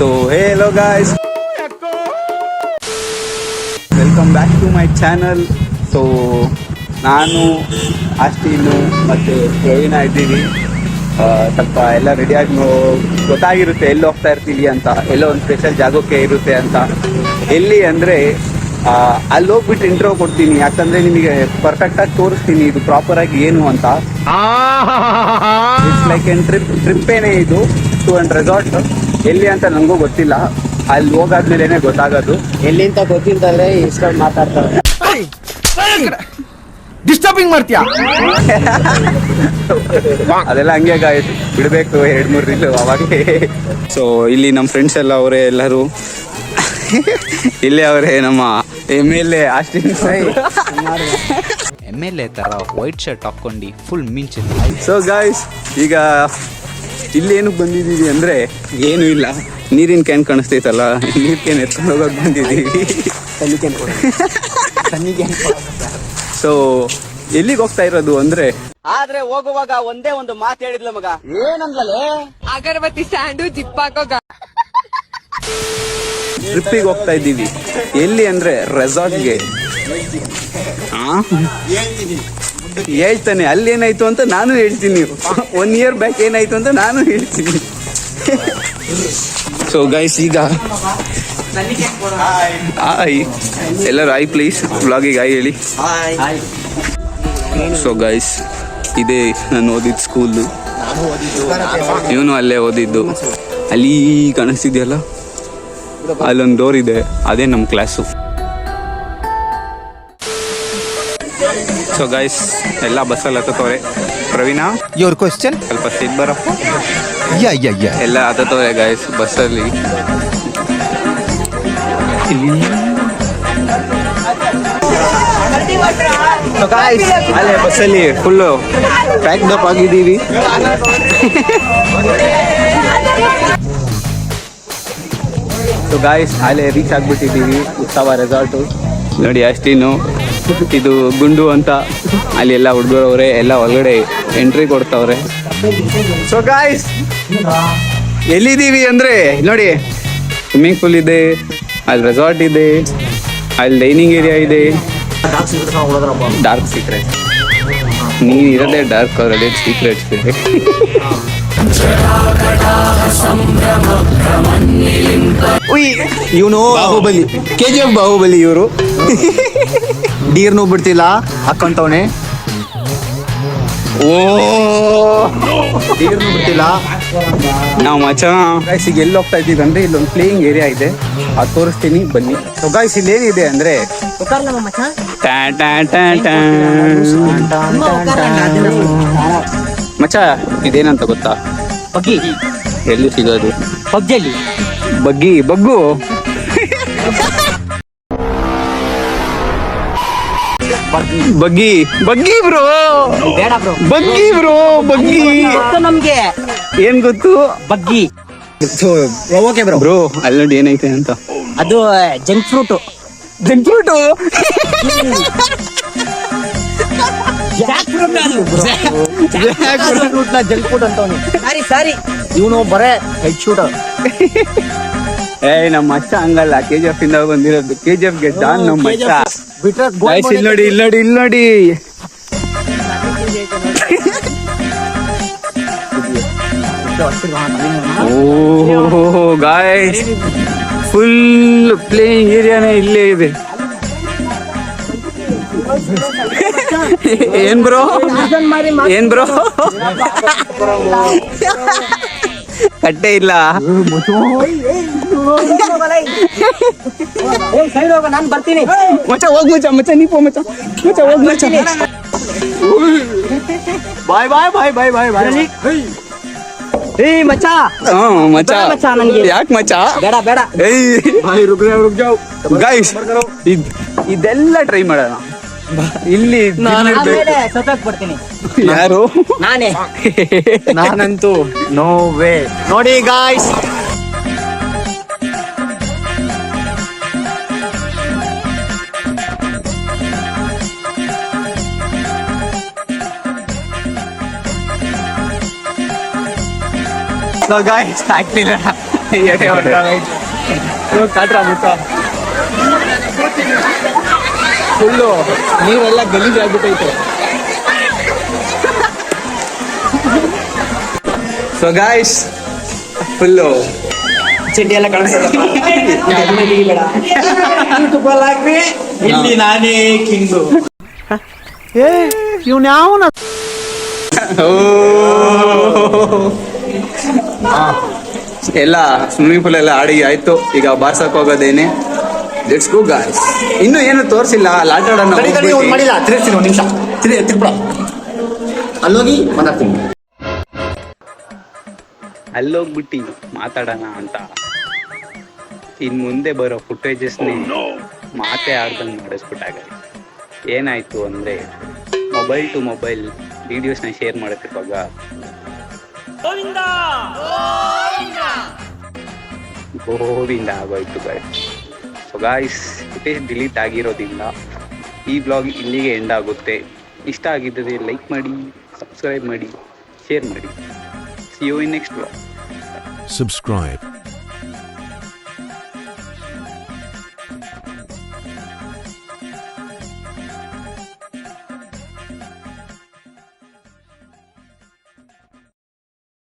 So hello guys welcome back to my channel so ನಾನು ಆಸ್ಟೀನು ಮತ್ತು ಪ್ರವೀಣ ಇದ್ದೀವಿ. ಸ್ವಲ್ಪ ಎಲ್ಲ ರೆಡಿಯಾಗಿ ಗೊತ್ತಾಗಿರುತ್ತೆ ಎಲ್ಲಿ ಹೋಗ್ತಾ ಇರ್ತೀವಿ ಅಂತ ಎಲ್ಲೋ ಒಂದು ಸ್ಪೆಷಲ್ ಜಾಗಕ್ಕೆ ಇರುತ್ತೆ ಅಂತ. ಎಲ್ಲಿ ಅಂದರೆ ಅಲ್ಲಿ ಹೋಗ್ಬಿಟ್ಟು ಇಂಟ್ರೋ ಕೊಡ್ತೀನಿ. ಯಾಕಂದ್ರೆ ನಿಮಗೆ ಪರ್ಫೆಕ್ಟಾಗಿ ತೋರಿಸ್ತೀನಿ ಇದು ಪ್ರಾಪರಾಗಿ ಏನು ಅಂತ. ಇಟ್ಸ್ ಲೈಕ್ ಎನ್ ಟ್ರಿಪ್ ಟ್ರಿಪ್ಪೇನೆ ಇದು ಟು ಅಂಡ್ ರೆಸಾರ್ಟ್ ಎಲ್ಲಿ ಅಂತ ನನಗೂ ಗೊತ್ತಿಲ್ಲ. ಅಲ್ಲಿ ಹೋಗಾದ್ಮೇಲೆ ಗೊತ್ತಾಗೋದು. ಎಲ್ಲಿಂತ ಗೊತ್ತಿಲ್ದಾದ್ರೆ ಇಷ್ಟ ಮಾತಾಡ್ತಾರೆ. ಡಿಸ್ಟರ್ಬಿಂಗ್ ಮಾಡ್ತೀಯಾ? ಅದೆಲ್ಲ ಹಂಗೆ ಆಯ್ತು. ಬಿಡಬೇಕು ಎರಡು ಮೂರು ದಿನ ಅವಾಗ ಸೊ ಇಲ್ಲಿ ನಮ್ಮ ಫ್ರೆಂಡ್ಸ್ ಎಲ್ಲ ಅವರೇ ಎಲ್ಲರೂ. ಇಲ್ಲೇ ಅವರೇ ನಮ್ಮ ಎಂ ಎಲ್ ಎ ಅಷ್ಟಿನ್ ಎಂ ಎಲ್ ಎ ಥರ ವೈಟ್ ಶರ್ಟ್ ಹಾಕೊಂಡು ಫುಲ್ ಮಿಂಚಿದೆ ಸೊ ಗಾಯ್ಸ್ ಈಗ ಇಲ್ಲಿ ಏನಕ್ಕೆ ಬಂದಿದ್ದೀವಿ ಅಂದರೆ ಏನೂ ಇಲ್ಲ. ನೀರಿನ ಕ್ಯಾನ್ ಕಾಣಿಸ್ತೈತಲ್ಲ ನೀರು ಕ್ಯಾನ್ ಎತ್ಕೊಂಡು ಹೋಗೋಕೆ ಬಂದಿದ್ದೀವಿ. ಸೊ ಎಲ್ಲಿಗೆ ಹೋಗ್ತಾ ಇರೋದು ಅಂದ್ರೆ? ಆದ್ರೆ ಹೋಗುವಾಗ ಒಂದೇ ಒಂದು ಮಾತು ಹೇಳಿದ್ಲು ಮಗ. ಏನಂದ್ಲೇ ಅಗರಬತ್ತಿ ಸ್ಟ್ಯಾಂಡು ಜಿಪ್ಪಾಕೋಗ ಟ್ರಿಪ್ಪಿಗೆ ಹೋಗ್ತಾ ಇದ್ದೀವಿ. ಎಲ್ಲಿ ಅಂದ್ರೆ ರೆಸಾರ್ಟ್ಗೆ ಹೇಳ್ತಾನೆ ಅಲ್ಲಿ ಏನಾಯ್ತು ಅಂತ ನಾನು ಹೇಳ್ತೀನಿ ಒನ್ ಇಯರ್ ಬ್ಯಾಕ್ ಏನಾಯ್ತು ಅಂತ ನಾನು ಹೇಳ್ತೀನಿ. ಸೊ ಗೈಸ್ ಈಗ ಹಾಯ್ ಎಲ್ಲರೂ ಆಯ್ ಪ್ಲೀಸ್ ಬ್ಲಾಗಿಗೆ ಆಯ್ ಹೇಳಿ. ಸೊ ಗೈಸ್ ಇದೇ ನಾನು ಓದಿದ್ದು ಸ್ಕೂಲು ಇವನು ಅಲ್ಲೇ ಓದಿದ್ದು. ಅಲ್ಲಿ ಕಾಣಿಸ್ತಿದ್ಯಲ್ಲ? ಅಲ್ಲೊಂದು ಡೋರ್ ಇದೆ. ಅದೇ ನಮ್ಮ ಕ್ಲಾಸು ಸೊ ಗೈಸ್ ಎಲ್ಲ ಬಸ್ಸಲ್ಲಿ ಹತ್ತತವ್ರೆ ಪ್ರವೀಣ? ಯೋರ್ ಕ್ವಶನ್ ಸ್ವಲ್ಪ ಸೀಟ್ ಬರಪ್ಪ ಯಾ ಯಾ ಯಾ ಎಲ್ಲ ಹತ್ತತವ್ರೆ ಗೈಸ್ ಬಸ್ಸಲ್ಲಿ. ಅಲ್ಲೇ ಬಸ್ಸಲ್ಲಿ ಫುಲ್ಲು ಪ್ಯಾಕ್ಡ್ ಅಪ್ ಆಗಿದ್ದೀವಿ. ಸೊ ಗಾಯ್ಸ್ ಅಲ್ಲೇ ರೀಚ್ ಆಗ್ಬಿಟ್ಟಿದ್ದೀವಿ. ಉತ್ಸವ ರೆಸಾರ್ಟು ನೋಡಿ ಅಷ್ಟೇನು ಇದು ಗುಂಡು ಅಂತ ಅಲ್ಲಿ ಎಲ್ಲ ಹುಡುಗರವ್ರೆ, ಎಲ್ಲ ಒಳಗಡೆ ಎಂಟ್ರಿ ಕೊಡ್ತಾವ್ರೆ. ಸೊ ಗಾಯ್ಸ್ ಎಲ್ಲಿದ್ದೀವಿ ಅಂದ್ರೆ, ನೋಡಿ ಸ್ವಿಮ್ಮಿಂಗ್ ಪೂಲ್ ಇದೆ, ಅಲ್ಲಿ ರೆಸಾರ್ಟ್ ಇದೆ, ಅಲ್ಲಿ ಡೈನಿಂಗ್ ಏರಿಯಾ ಇದೆ. ಡಾರ್ಕ್ ಸೀಕ್ರೆಟ್ ನೀನು ಇರೋದೇ ಡಾರ್ಕ್ ಅವರಲ್ಲಿ ಸೀಕ್ರೆಟ್ಸ್ ಇದೆ ಇವನು Baahubali. K G F Baahubali ಇವರು. ನೀರ್ನು ಬಿಡ್ತಿಲ್ಲ ಹಾಕೊಂತವನೆ. ಓ. ಬಿಡ್ತಿಲ್ಲ. ನಾವು ಮಚ ಗೈಸ್ ಈಗ ಎಲ್ಲಿ ಹೋಗ್ತಾ ಇದ್ದೀವಿ ಅಂದ್ರೆ ಇಲ್ಲೊಂದು ಪ್ಲೇಯಿಂಗ್ ಏರಿಯಾ ಇದೆ. ಅದು ತೋರಿಸ್ತೀನಿ ಬನ್ನಿ. ಸೊ ಗೈಸ್ ಇಲ್ಲಿ ಏನಿದೆ ಅಂದ್ರೆ ಟ್ಯಾ ಟ್ಯಾ ಟ್ಯಾ ಟ್ಯಾ. ಮಚ್ಚ ಇದೇನಂತ ಗೊತ್ತಾ? ಬಗ್ಗಿ. ಎಲ್ಲಿ ಸಿಗೋದು? ಪಬ್ಜಲ್ಲಿ ಬಗ್ಗಿ ಬಗ್ಗು. ಬಗ್ಗಿ ಬಗ್ಗಿ ಬ್ರೋ. ಬೇಡ ಬ್ರೋ. ಬಗ್ಗಿ ಬ್ರೋ ಬಗ್ಗಿ. ನಮ್ಗೆ. ಏನ್ ಗೊತ್ತು? ಬಗ್ಗಿ. ಓಕೆ ಬ್ರೋ ಬ್ರೋ ಅಲ್ಲಿ ನೋಡಿ ಏನೈತೆ ಅಂತ. ಅದು ಜಂಕ್ ಫ್ರೂಟ್ ಜಂಕ್ ಫ್ರೂಟು ಫ್ರೂಟ್ನ ಜಂಕ್ ಫುಡ್ ಅಂತವನು. Sorry sorry. ಇವನು ಬರೇ ಹೆಡ್ ಶೂಟರ್ ಏ ನಮ್ಮ ಅಚ್ಚ ಹಂಗಲ್ಲ. ಕೆ ಜಿ ಎಫ್ ಇಂದ ಬಂದಿರೋದು ಕೆ ಜಿ ಎಫ್ಗೆ ಡಾನ್ ನಮ್ಮ ಅಚ್ಚ ಬಿಟ್ರೆ ಇಲ್ಲಿ ನೋಡಿ ಇಲ್ಲಿ ನೋಡಿ ಇಲ್ಲಿ ನೋಡಿ. ಓಹೋ ಗಾಯ್ಸ್ ಫುಲ್ ಪ್ಲೇಯಿಂಗ್ ಏರಿಯಾನೇ ಇಲ್ಲೇ ಇದೆ. ಏನ್ ಬ್ರೋ? ಏನ್ ಬ್ರೋ? ಕಟ್ಟೆ ಇಲ್ಲ. ನಾನು ಬರ್ತೀನಿ ಮಚ್ಚ ಹೋಗ್ ಮಚ್ಚ ಮಚ್ಚ ನೀ ಪೋ ಮಚ್ಚ. ಮಚ್ಚ ಹೋಗ್ ಮಚ್ಚ. ಬಾಯ್ ಬಾಯ್ ಬಾಯ್ ಬಾಯ್ ಬಾಯ್ ಬಾಯ್. ಏ ಮಚ್ಚ. ಹ್ಮ್ ಮಚ್ಚ. ಮಚ್ಚ ನನ್ಗೆ. ಯಾಕೆ ಮಚ್ಚ? ಬೇಡ ಬೇಡ. ಏಯ್. ಗೈಸ್ ಇದ್ ಇದೆಲ್ಲ ಟ್ರೈ ಮಾಡೋಣ. ಇಲ್ಲಿ ಸತಕ್ ಬರ್ತೀನಿ ಯಾರು? ನಾನೇ. ನಾನಂತೂ ನೋ ವೇ ನೋಡಿ ಗಾಯ್ಸ್ ಗಾಯ್ಸ್ ಆಗ್ತಿಲ್ಲ ಕಾಟ್ರ ಫುಲ್ಲು ನೀರೆಲ್ಲ ಗಲೀಜಾಗ್ಬಿಟ್ಟೈತೆ ಸೊ ಗಾಯ್ಸ್ ಫುಲ್ಲು. ಚಡ್ಡಿ ಎಲ್ಲ ಇಲ್ಲಿ ನಾನೇ ಕಿಂಗು ಇವ್ನ ಯಾವನ? ಎಲ್ಲ ಸ್ವಿಮ್ಮಿಂಗ್ ಪೂಲ್ ಎಲ್ಲ ಆಡಿ ಆಯ್ತು. ಈಗ ಬಾರ್ಸಕ್ ಹೋಗೋದೇನೆ. ಲೆಟ್ಸ್ ಗೋ ಗಾಯ್ಸ್ ಇನ್ನು ಏನು ತೋರಿಸಿಲ್ಲ ಅಲ್ಲಿ ಆಟ ಆಡೋಣ ಒಂದು ಮಾಡಿಲ್ಲ. ತಿರ್ಸ್ತೀನಿ ಒಂದು ನಿಮಿಷ. ತಿರು ತಿರ್ಬಿಡ ಅಲ್ಲೋಗಿ ಮಾತಾಡ್ತೀನಿ. ಅಲ್ಲೋಗ್ಬಿಟ್ಟು ಮಾತಾಡೋಣ ಅಂತ. ಇನ್ ಮುಂದೆ ಬರೋ ಫುಟೇಜಸ್ನೇ ಮಾತೇ ಆಡ್ದಂಗೆ ಮಾಡಿಸ್ಬಿಟ್ಟಾಗ. ಏನಾಯ್ತು ಅಂದ್ರೆ ಮೊಬೈಲ್ ಟು ಮೊಬೈಲ್ ವಿಡಿಯೋಸ್ನ ಶೇರ್ ಮಾಡುತ್ತಿರುವಾಗ ಗೋವಿಂದ! ಆಗೋಯ್ತು ಗಾಯ್ಸ್ ಗಾಯ್ಸ್ ಫುಟೇಜ್ ಡಿಲೀಟ್ ಆಗಿರೋದಿಲ್ಲ ಈ ಬ್ಲಾಗ್ ಇಲ್ಲಿಗೆ ಎಂಡ್ ಆಗುತ್ತೆ. ಇಷ್ಟ ಆಗಿದ್ದರೆ ಲೈಕ್ ಮಾಡಿ ಸಬ್ಸ್ಕ್ರೈಬ್ ಮಾಡಿ ಶೇರ್ ಮಾಡಿ. See you in next blog subscribe.